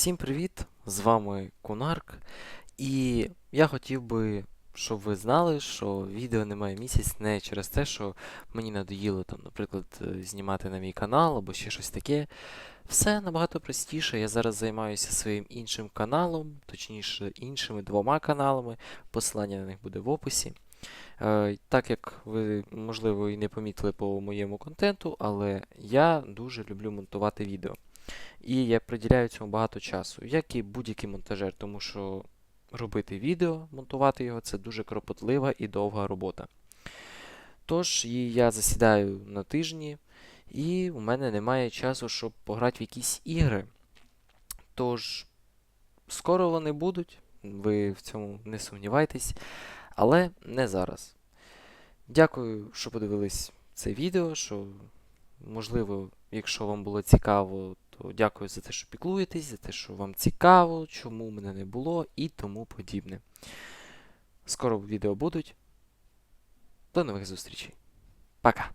Всім привіт! З вами Кунарк. І я хотів би, щоб ви знали, що відео немає місяць не через те, що мені надоїло там, наприклад, е, знімати на мій канал або ще щось таке. Все набагато простіше. Я зараз займаюся своїм іншим каналом, точніше, іншими двома каналами. Посилання на них буде в описі. Е, Так як ви, можливо, і не помітили по моєму контенту, але я дуже люблю монтувати відео. І я приділяю цьому багато часу, як і будь-який монтажер, тому що робити відео, монтувати його це дуже кропотлива і довга робота. Тож, і я засідаю на тижні, і у мене немає часу, щоб пограти в якісь ігри. Тож, скоро вони будуть, ви в цьому не сумнівайтесь, але не зараз. Дякую, що подивились це відео. що Можливо, якщо вам було цікаво, то дякую за те, що піклуєтесь, за те, що вам цікаво, чому мене не було і тому подібне. Скоро відео будуть. До нових зустрічей. Пока!